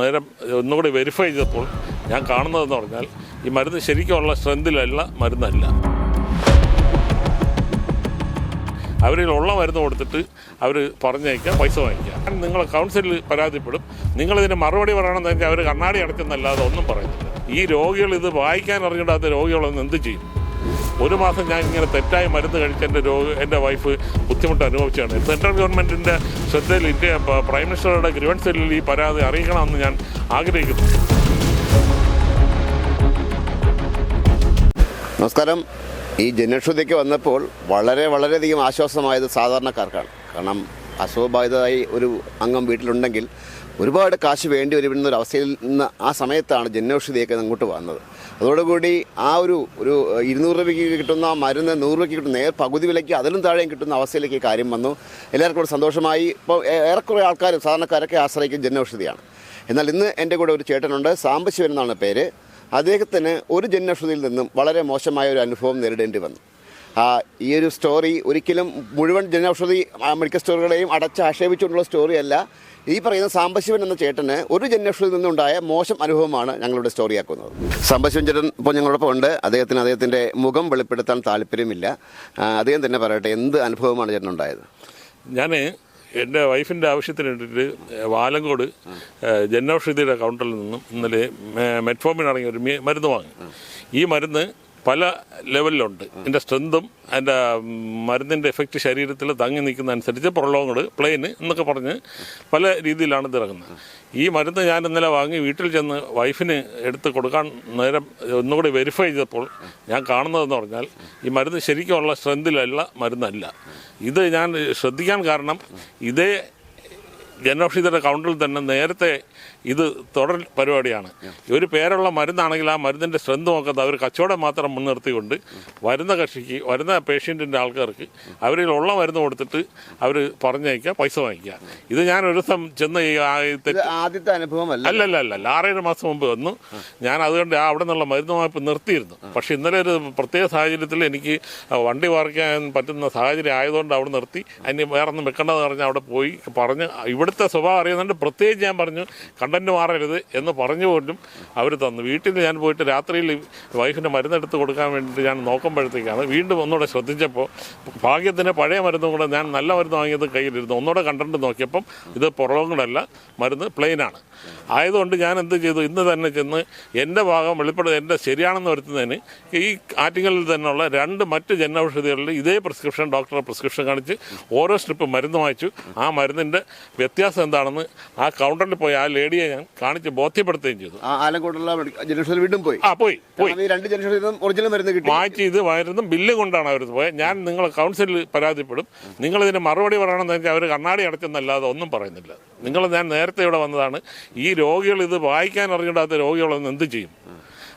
നേരം ഒന്നുകൂടി വെരിഫൈ ചെയ്തപ്പോൾ ഞാൻ കാണുന്നതെന്ന് പറഞ്ഞാൽ ഈ മരുന്ന് ശരിക്കുമുള്ള സ്ട്രെങ്തിലല്ല മരുന്നല്ല. അവരിൽ ഉള്ള മരുന്ന് കൊടുത്തിട്ട് അവർ പറഞ്ഞയക്കുക പൈസ വാങ്ങിക്കുക. നിങ്ങൾ കൗൺസിലിൽ പരാതിപ്പെടും. നിങ്ങളിതിന് മറുപടി പറയണമെന്ന് അവർ കണ്ണാടി അടച്ചെന്നല്ലാതെ ഒന്നും പറയുന്നില്ല. ഈ രോഗികൾ ഇത് വായിക്കാൻ അറിഞ്ഞിടാത്ത രോഗികളൊന്നും എന്ത് ചെയ്യും? ഒരു മാസം ഞാൻ ഇങ്ങനെ തെറ്റായി മരുന്ന് കഴിച്ച എന്റെ രോഗ എന്റെ വൈഫ് ബുദ്ധിമുട്ട് അനുഭവിച്ചാണ് സെൻട്രൽ ഗവൺമെന്റിന്റെ ശ്രദ്ധയിൽ ഇന്ത്യ പ്രൈം മിനിസ്റ്ററുടെ ഗ്രീവൻസിൽ ഈ പരാതി അറിയിക്കണമെന്ന് ഞാൻ ആഗ്രഹിക്കുന്നു. നമസ്കാരം. ഈ ജനക്ഷതയ്ക്ക് വന്നപ്പോൾ വളരെ വളരെയധികം ആശ്വാസമായത് സാധാരണക്കാർക്കാണ്. കാരണം അസുഖബാധിതമായി ഒരു അംഗം വീട്ടിലുണ്ടെങ്കിൽ ഒരുപാട് കാശ് വേണ്ടി വരുന്ന ഒരു അവസ്ഥയിൽ നിന്ന് ആ സമയത്താണ് ജനൌഷധിയൊക്കെ അങ്ങോട്ട് വന്നത്. അതോടുകൂടി ആ ഒരു ഒരു ഇരുന്നൂറ് രൂപയ്ക്ക് കിട്ടുന്ന മരുന്ന് നൂറ് രൂപയ്ക്ക് കിട്ടുന്ന നേർ പകുതി വിലയ്ക്ക് അതിലും താഴെയും കിട്ടുന്ന അവസ്ഥയിലേക്ക് കാര്യം വന്നു. എല്ലാവർക്കും കൂടെ സന്തോഷമായി. ഇപ്പോൾ ഏറെക്കുറെ ആൾക്കാർ സാധാരണക്കാരൊക്കെ ആശ്രയിക്കും ജനൌഷധിയാണ്. എന്നാൽ ഇന്ന് എന്റെ കൂടെ ഒരു ചേട്ടനുണ്ട് സാംബശിവൻ എന്നാണ് പേര്. അദ്ദേഹത്തിന് ഒരു ജനൌഷധിയിൽ നിന്നും വളരെ മോശമായ ഒരു അനുഭവം നേരിടേണ്ടി വന്നു. ഈ ഒരു സ്റ്റോറി ഒരിക്കലും മുഴുവൻ ജനൌഷധി മെഡിക്കൽ സ്റ്റോറുകളെയും അടച്ച് ആക്ഷേപിച്ചുകൊണ്ടുള്ള സ്റ്റോറിയല്ല ഈ പറയുന്ന സാംബശിവൻ എന്ന ചേട്ടന് ഒരു ജനൌഷധിയിൽ നിന്നുണ്ടായ മോശം അനുഭവമാണ് ഞങ്ങളുടെ സ്റ്റോറിയാക്കുന്നത് സാംബശിവൻ ചേട്ടൻ ഇപ്പോൾ ഞങ്ങളോടൊപ്പം ഉണ്ട്. അദ്ദേഹത്തിന് അദ്ദേഹത്തിന്റെ മുഖം വെളിപ്പെടുത്താൻ താല്പര്യമില്ല. അദ്ദേഹം തന്നെ പറയട്ടെ എന്ത് അനുഭവമാണ് ചേട്ടൻ ചേട്ടനുണ്ടായത്? ഞാൻ എന്റെ വൈഫിന്റെ ആവശ്യത്തിന് വേണ്ടിയിട്ട് വാലങ്കോട് ജനൌഷധിയുടെ കൗണ്ടറിൽ നിന്നും ഇന്നലെ മെറ്റ്ഫോമിൻ അടങ്ങിയ ഒരു മരുന്ന് വാങ്ങി. ഈ മരുന്ന് പല ലെവലിലുണ്ട്. ഇതിന്റെ സ്ട്രെങ്തും അതിന്റെ മരുന്നിന്റെ എഫക്റ്റ് ശരീരത്തിൽ തങ്ങി നിൽക്കുന്ന അനുസരിച്ച് പ്രൊലോങ്ങഡ് പ്ലെയിന് എന്നൊക്കെ പറഞ്ഞ് പല രീതിയിലാണ് ഇതിറങ്ങുന്നത് ഈ മരുന്ന് ഞാൻ ഇന്നലെ വാങ്ങി വീട്ടിൽ ചെന്ന് വൈഫിന് എടുത്ത് കൊടുക്കാൻ നേരം ഒന്നുകൂടി വെരിഫൈ ചെയ്തപ്പോൾ ഞാൻ കാണുന്നതെന്ന് പറഞ്ഞാൽ ഈ മരുന്ന് ശരിക്കുമുള്ള സ്ട്രെങ്തിലല്ല മരുന്നല്ല. ഇത് ഞാൻ ശ്രദ്ധിക്കാൻ കാരണം ഇതേ ജനൌഷധിയുടെ കൗണ്ടറിൽ തന്നെ നേരത്തെ ഇത് തുടർ പരിപാടിയാണ്. ഒരു പേരുള്ള മരുന്നാണെങ്കിൽ ആ മരുന്നിന്റെ സ്ട്രെങ്ത് നോക്കാതെ അവർ കച്ചവടം മാത്രം മുൻനിർത്തിക്കൊണ്ട് വരുന്ന കക്ഷിക്ക് വരുന്ന പേഷ്യന്റിന്റെ ആൾക്കാർക്ക് അവരിൽ ഉള്ള മരുന്ന് കൊടുത്തിട്ട് അവർ പറഞ്ഞയക്കുക പൈസ വാങ്ങിക്കുക. ഇത് ഞാൻ ഒരു ദിവസം ചെന്ന് ആദ്യത്തെ അനുഭവം അല്ല. അല്ല അല്ല ആറേഴ് മാസം മുമ്പ് വന്നു. ഞാൻ അതുകൊണ്ട് ആ അവിടെ നിന്നുള്ള മരുന്ന് വായ്പ നിർത്തിയിരുന്നു പക്ഷെ ഇന്നലെ ഒരു പ്രത്യേക സാഹചര്യത്തിൽ എനിക്ക് വണ്ടി പാർക്കാൻ പറ്റുന്ന സാഹചര്യം ആയതുകൊണ്ട് അവിടെ നിർത്തി. അതിന് വേറൊന്നും വെക്കേണ്ടതെന്ന് പറഞ്ഞ് അവിടെ പോയി. പറഞ്ഞ് ഇവിടുത്തെ സ്വഭാവം അറിയുന്നുണ്ട് പ്രത്യേകിച്ച് ഞാൻ പറഞ്ഞു കണ്ടന്റ് മാറരുത് എന്ന് പറഞ്ഞു പോലും അവർ തന്നു. വീട്ടിൽ ഞാൻ പോയിട്ട് രാത്രിയിൽ വൈഫിന് മരുന്നെടുത്ത് കൊടുക്കാൻ വേണ്ടിയിട്ട് ഞാൻ നോക്കുമ്പോഴത്തേക്കാണ് വീണ്ടും ഒന്നുകൂടെ ശ്രദ്ധിച്ചപ്പോൾ ഭാഗ്യത്തിന് പഴയ മരുന്നും കൂടെ ഞാൻ നല്ല മരുന്ന് വാങ്ങിയത് കയ്യിലിരുന്നു. ഒന്നുകൂടെ കണ്ടന്റ് നോക്കിയപ്പം ഇത് പുറകുകളല്ല മരുന്ന് പ്ലെയിനാണ് ആയതുകൊണ്ട് ഞാൻ എന്ത് ചെയ്തു? ഇന്ന് തന്നെ ചെന്ന് എന്റെ ഭാഗം വെളിപ്പെടുത്ത എന്റെ ശരിയാണെന്ന് വരുത്തുന്നതിന് ഈ ആറ്റിങ്ങളിൽ തന്നെയുള്ള രണ്ട് മറ്റ് ജനൌഷധികളിൽ ഇതേ പ്രിസ്ക്രിപ്ഷൻ ഡോക്ടറെ പ്രിസ്ക്രിപ്ഷൻ കാണിച്ച് ഓരോ സ്ട്രിപ്പ് മരുന്ന് വാങ്ങിച്ചു. ആ മരുന്നിന്റെ വ്യത്യാസം എന്താണെന്ന് ആ കൗണ്ടറിൽ പോയി ആ ലേഡിയെ ഞാൻ കാണിച്ച് ബോധ്യപ്പെടുത്തുകയും ചെയ്തു. ആലങ്കോട്ടുള്ള വീണ്ടും പോയി. ആ പോയി പോയി. രണ്ട് ഒറിജിനൽ മരുന്ന് കിട്ടി. മാറ്റി ഇത് മരുന്നും ബില്ല് കൊണ്ടാണ് അവർ പോയത് ഞാൻ നിങ്ങൾ കൗൺസിലിൽ പരാതിപ്പെടും. നിങ്ങൾ ഇതിന് മറുപടി പറയണമെന്ന് വെച്ചാൽ അവർ കണ്ണാടി അടച്ചെന്നല്ലാതെ ഒന്നും പറയുന്നില്ല. നിങ്ങൾ ഞാൻ നേരത്തെ ഇവിടെ വന്നതാണ്. ഈ രോഗികൾ ഇത് വായിക്കാൻ അറിഞ്ഞിടാത്ത രോഗികളൊന്നും എന്ത് ചെയ്യും?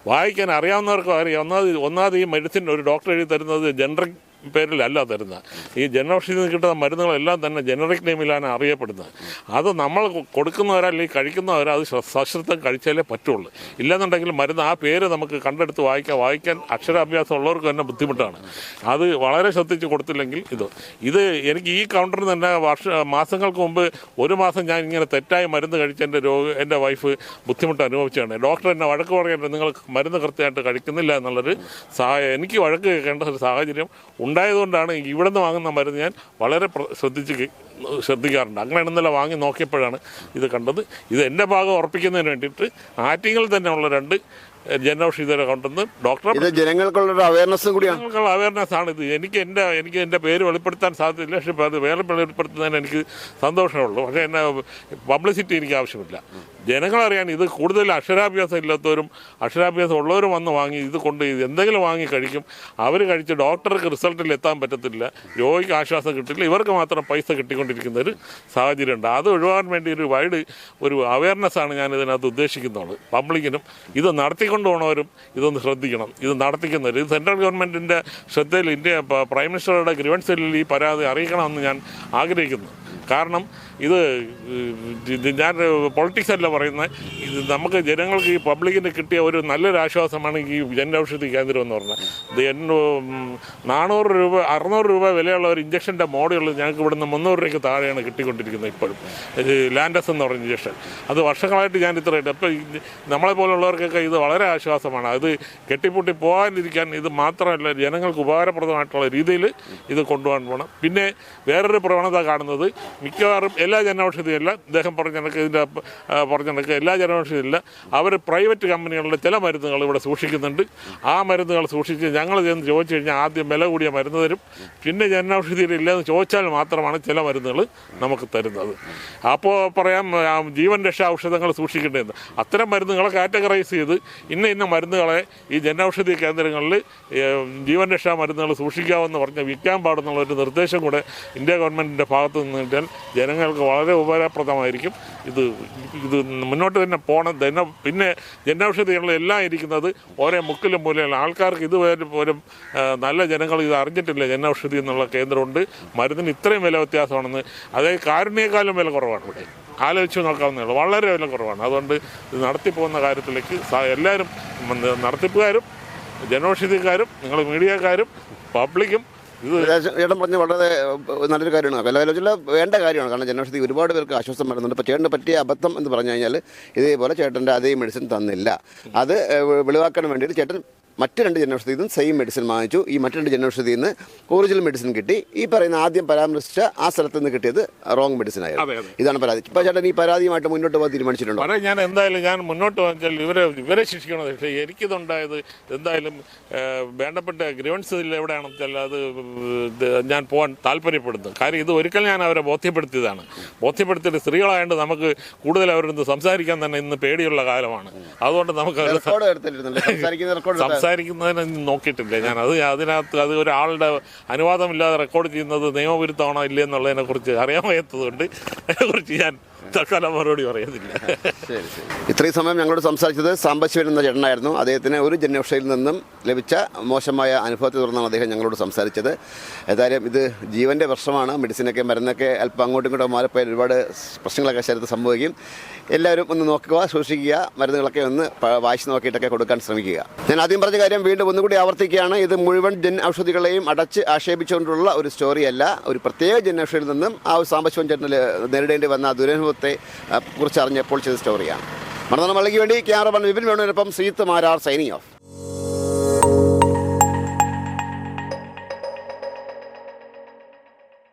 വായിക്കാൻ അറിയാവുന്നവർക്കും അറിയാം. ഒന്നാമത് ഒന്നാമത് ഈ മെഡിസിൻ ഒരു ഡോക്ടർ എഴുതി തരുന്നത് ജനറിക് പേരിലല്ല തരുന്നത് ഈ ജനൌഷധിയിൽ നിന്ന് കിട്ടുന്ന മരുന്നുകളെല്ലാം തന്നെ ജനറിക് നെയിമിലാണ് അറിയപ്പെടുന്നത്. അത് നമ്മൾ കൊടുക്കുന്നവരോ അല്ലെങ്കിൽ കഴിക്കുന്നവരോ അത് ശ്ര- സശ്രദ്ധം കഴിച്ചാലേ പറ്റുള്ളൂ. ഇല്ലെന്നുണ്ടെങ്കിൽ മരുന്ന് ആ പേര് നമുക്ക് കണ്ടെടുത്ത് വായിക്കാൻ വായിക്കാൻ അക്ഷരാഭ്യാസം ഉള്ളവർക്ക് തന്നെ ബുദ്ധിമുട്ടാണ്. അത് വളരെ ശ്രദ്ധിച്ച് കൊടുത്തില്ലെങ്കിൽ ഇത്. ഇത് എനിക്ക് ഈ കൗണ്ടറിൽ തന്നെ വർഷ മാസങ്ങൾക്ക് മുമ്പ് ഒരു മാസം ഞാൻ ഇങ്ങനെ തെറ്റായ മരുന്ന് കഴിച്ച എന്റെ രോഗ എന്റെ വൈഫ് ബുദ്ധിമുട്ട് അനുഭവിച്ചാണ് ഡോക്ടർ എന്നെ വഴക്ക് പറയേണ്ടത് നിങ്ങൾ മരുന്ന് കൃത്യമായിട്ട് കഴിക്കുന്നില്ല എന്നുള്ളൊരു സഹായം. എനിക്ക് വഴക്ക് കേൾക്കേണ്ട ഒരു സാഹചര്യം ഉണ്ടായതുകൊണ്ടാണ് ഇവിടെ നിന്ന് വാങ്ങുന്ന മരുന്ന് ഞാൻ വളരെ ശ്രദ്ധിച്ച് ശ്രദ്ധിക്കാറുണ്ട്. അങ്ങനെ ഇന്നലെ വാങ്ങി നോക്കിയപ്പോഴാണ് ഇത് കണ്ടത്. ഇത് എന്റെ ഭാഗം ഉറപ്പിക്കുന്നതിന് വേണ്ടിയിട്ട് ആറ്റിങ്ങിൽ തന്നെയുള്ള രണ്ട് ജനൌഷധിയുടെ കൊണ്ടുവന്ന് ഡോക്ടറെ ഇത് ജനങ്ങൾക്കുള്ള ഒരു അവയർനെസ്സും കൂടിയാണ്. ജനങ്ങൾക്കുള്ള അവയർനെസ് ആണ് ഇത്. എനിക്ക് എന്റെ എനിക്ക് എന്റെ പേര് വെളിപ്പെടുത്താൻ സാധ്യതയില്ല പക്ഷേ അത് വേറെ വെളിപ്പെടുത്തുന്നതിന് എനിക്ക് സന്തോഷമേ ഉള്ളൂ. പക്ഷേ എന്നെ പബ്ലിസിറ്റി എനിക്ക് ആവശ്യമില്ല. ജനങ്ങളറിയാൻ ഇത് കൂടുതൽ അക്ഷരാഭ്യാസം ഇല്ലാത്തവരും അക്ഷരാഭ്യാസം ഉള്ളവരും വന്ന് വാങ്ങി ഇത് കൊണ്ട് ഇത് എന്തെങ്കിലും വാങ്ങി കഴിക്കും. അവർ കഴിച്ച് ഡോക്ടർക്ക് റിസൾട്ടിൽ എത്താൻ പറ്റത്തില്ല. രോഗിക്ക് ആശ്വാസം കിട്ടില്ല. ഇവർക്ക് മാത്രം പൈസ കിട്ടിക്കൊണ്ടിരിക്കുന്ന ഒരു സാഹചര്യമുണ്ട്. അത് ഒഴിവാക്കാൻ വേണ്ടി ഒരു വൈഡ് ഒരു അവയർനെസ് ആണ് ഞാൻ ഇതിനകത്ത് ഉദ്ദേശിക്കുന്നത്. പബ്ലിക്കിനും ഇത് നടത്തിക്കൊണ്ട് പോകണവരും ഇതൊന്ന് ശ്രദ്ധിക്കണം. ഇത് നടത്തിക്കുന്നവർ ഇത് സെൻട്രൽ ഗവൺമെന്റിന്റെ ശ്രദ്ധയിൽ ഇന്ത്യ പ്രൈം മിനിസ്റ്ററുടെ ഗ്രീവൻസിൽ ഈ പരാതി അറിയിക്കണമെന്ന് ഞാൻ ആഗ്രഹിക്കുന്നു. കാരണം ഇത് ഞാൻ പൊളിറ്റിക്സ് അല്ല പറയുന്നത്. ഇത് നമുക്ക് ജനങ്ങൾക്ക് ഈ പബ്ലിക്കിന് കിട്ടിയ ഒരു നല്ലൊരു ആശ്വാസമാണ് ഈ ജനൌഷധി കേന്ദ്രം എന്ന് പറഞ്ഞാൽ. നാനൂറ് രൂപ അറുന്നൂറ് രൂപ വിലയുള്ള ഒരു ഇഞ്ചക്ഷന്റെ മോഡുകൾ ഞങ്ങൾക്ക് ഇവിടുന്ന് മുന്നൂറ് രൂപയ്ക്ക് താഴെയാണ് കിട്ടിക്കൊണ്ടിരിക്കുന്നത് ഇപ്പോഴും. ലാൻഡസ് എന്ന് പറഞ്ഞ ഇഞ്ചക്ഷൻ. അത് വർഷങ്ങളായിട്ട് ഞാൻ ഇത്രയായിട്ട് അപ്പോൾ നമ്മളെ പോലുള്ളവർക്കൊക്കെ ഇത് വളരെ ആശ്വാസമാണ്. അത് കെട്ടിപ്പൂട്ടി പോകാനിരിക്കാൻ ഇത് മാത്രമല്ല ജനങ്ങൾക്ക് ഉപകാരപ്രദമായിട്ടുള്ള രീതിയിൽ ഇത് കൊണ്ടുപോകാൻ പോകണം പിന്നെ വേറൊരു പ്രവണത കാണുന്നത് മിക്കവാറും എല്ലാ ജനൗഷധിയല്ല അദ്ദേഹം പറഞ്ഞ കണക്ക് ഇതിന്റെ പറഞ്ഞ കണക്ക് എല്ലാ ജനൌഷധിയില്ല അവർ പ്രൈവറ്റ് കമ്പനികളുടെ ചില മരുന്നുകൾ ഇവിടെ സൂക്ഷിക്കുന്നുണ്ട്. ആ മരുന്നുകൾ സൂക്ഷിച്ച് ഞങ്ങൾ ചെന്ന് ചോദിച്ചു കഴിഞ്ഞാൽ ആദ്യം വില കൂടിയ മരുന്ന് തരും. പിന്നെ ജനൌഷധിയിൽ ഇല്ലെന്ന് ചോദിച്ചാൽ മാത്രമാണ് ചില മരുന്നുകൾ നമുക്ക് തരുന്നത്. അപ്പോൾ പറയാം ജീവൻ രക്ഷാ ഔഷധങ്ങൾ സൂക്ഷിക്കേണ്ടതെന്ന് അത്തരം മരുന്നുകളെ കാറ്റഗറൈസ് ചെയ്ത് ഇന്ന ഇന്ന മരുന്നുകളെ ഈ ജനൌഷധി കേന്ദ്രങ്ങളിൽ ജീവൻ രക്ഷാ മരുന്നുകൾ സൂക്ഷിക്കാമെന്ന് പറഞ്ഞ് വിൽക്കാൻ പാടുന്നുള്ള ഒരു നിർദ്ദേശം കൂടെ ഇന്ത്യ ഗവൺമെന്റിന്റെ ഭാഗത്ത് നിന്ന് ജനങ്ങൾക്ക് വളരെ ഉപകാരപ്രദമായിരിക്കും. ഇത് ഇത് മുന്നോട്ട് തന്നെ പോകണം ജന പിന്നെ ജനൌഷധികളെല്ലാം ഇരിക്കുന്നത് ഓരോ മുക്കിലും മൂലയിലും ആൾക്കാർക്ക് ഇതുവരെ പോലും നല്ല ജനങ്ങൾ ഇത് അറിഞ്ഞിട്ടില്ല ജനൌഷധി എന്നുള്ള കേന്ദ്രമുണ്ട്. മരുന്നിന് ഇത്രയും വില വ്യത്യാസമാണെന്ന്. അതായത് കാരുണ്യേക്കാളും വില കുറവാണ് ഇവിടെ. ആലോചിച്ച് നോക്കാവുന്നേ ഉള്ളൂ. വളരെ വില കുറവാണ്. അതുകൊണ്ട് ഇത് നടത്തിപ്പോകുന്ന കാര്യത്തിലേക്ക് എല്ലാവരും നടത്തിപ്പുകാരും ജനൌഷധിക്കാരും നിങ്ങൾ മീഡിയക്കാരും പബ്ലിക്കും ചേട്ടൻ പറഞ്ഞ വളരെ നല്ലൊരു കാര്യമാണ്. വിലവില വേണ്ട കാര്യമാണ്. കാരണം ജനൌഷധി ഒരുപാട് പേർക്ക് ആശ്വാസം വരുന്നുണ്ട്. ഇപ്പോൾ ചേട്ടന് പറ്റിയ അബദ്ധം എന്ന് പറഞ്ഞു കഴിഞ്ഞാൽ ഇതേപോലെ ചേട്ടന്റെ അതേ മെഡിസിൻ തന്നില്ല. അത് വെളിവാക്കാൻ വേണ്ടിയിട്ട് ചേട്ടൻ മറ്റ് രണ്ട് ജനൌഷധിയിൽ നിന്ന് സെയിം മെഡിസിൻ വാങ്ങിച്ചു. ഈ മറ്റ് രണ്ട് ജനൌഷധിയിൽ നിന്ന് ഒറിജിനൽ മെഡിസിൻ കിട്ടി. ഈ പറയുന്ന ആദ്യം പരാമർശിച്ച ആ സ്ഥലത്ത് നിന്ന് കിട്ടിയത് റോങ് മെഡിസിൻ ആയിരുന്നു. ഇതാണ് പരാതി. ഇപ്പൊ ചേട്ടൻ ഈ പരാതിയുമായിട്ട് മുന്നോട്ട് പോകാൻ തീരുമാനിച്ചിട്ടുണ്ടോ? ഞാൻ എന്തായാലും ഞാൻ മുന്നോട്ട് വെച്ചാൽ ഇവരെ ഇവരെ ശിക്ഷിക്കണം. പക്ഷേ എനിക്കിതുണ്ടായത് എന്തായാലും വേണ്ടപ്പെട്ട ഗ്രീവൻസിൽ എവിടെയാണെന്ന് വെച്ചാൽ അത് ഞാൻ പോകാൻ താല്പര്യപ്പെടുന്നു. കാര്യം ഇത് ഒരിക്കൽ ഞാൻ അവരെ ബോധ്യപ്പെടുത്തിയതാണ്. ബോധ്യപ്പെടുത്തിയിട്ട് സ്ത്രീകളായതുകൊണ്ട് നമുക്ക് കൂടുതൽ അവരോട് സംസാരിക്കാൻ തന്നെ ഇന്ന് പേടിയുള്ള കാലമാണ്. അതുകൊണ്ട് നമുക്ക് സംസാരിക്കുന്ന സംസാരിക്കുന്നതിന് നോക്കിയിട്ടില്ല. ഞാൻ അത് അതിനകത്ത് അത് ഒരാളുടെ അനുവാദമില്ലാതെ റെക്കോർഡ് ചെയ്യുന്നത് നിയമവിരുദ്ധമാണോ ഇല്ലേ എന്നുള്ളതിനെക്കുറിച്ച് അറിയാൻ വയ്യാത്തതുകൊണ്ട് അതിനെക്കുറിച്ച് ഞാൻ തൽക്കാലം മറുപടി പറയുന്നില്ല. ഇത്രയും സമയം ഞങ്ങളോട് സംസാരിച്ചത് സാമ്പശിവൻ എന്ന ചേട്ടനായിരുന്നു. അദ്ദേഹത്തിന് ഒരു ജന്മക്ഷയിൽ നിന്നും ലഭിച്ച മോശമായ അനുഭവത്തെ തുടർന്നാണ് അദ്ദേഹം ഞങ്ങളോട് സംസാരിച്ചത്. ഏതായാലും ഇത് ജീവന്റെ പ്രശ്നമാണ് മെഡിസിനൊക്കെ മരുന്നൊക്കെ അല്പം അങ്ങോട്ടും ഇങ്ങോട്ടും മാറിപ്പോയാൽ ഒരുപാട് പ്രശ്നങ്ങളൊക്കെ ശരീരത്തിൽ സംഭവിക്കും. എല്ലാവരും ഒന്ന് നോക്കുക സൂക്ഷിക്കുക മരുന്നുകളൊക്കെ ഒന്ന് വായിച്ച് നോക്കിയിട്ടൊക്കെ കൊടുക്കാൻ ശ്രമിക്കുക. ഞാൻ ആദ്യം പറഞ്ഞ കാര്യം വീണ്ടും ഒന്നുകൂടി ആവർത്തിക്കുകയാണ്. ഇത് മുഴുവൻ ജൻ ഔഷധികളെയും അടച്ച് ആക്ഷേപിച്ചുകൊണ്ടുള്ള ഒരു സ്റ്റോറിയല്ല. ഒരു പ്രത്യേക ജൻ ഔഷധിയിൽ നിന്നും ആ സാമ്പശിവൻ ചേട്ടനിൽ നേരിടേണ്ടി വന്ന ആ ദുരനുഭവത്തെ കുറിച്ചറിഞ്ഞപ്പോൾ ചെയ്ത സ്റ്റോറിയാണ് മണനാൾ മള്ളിക്ക് വേണ്ടി ക്യാമറമാൻ വിപിൻ വേണുവിനൊപ്പം സീത്ത് മാരാർ സൈനിങ് ഓഫ്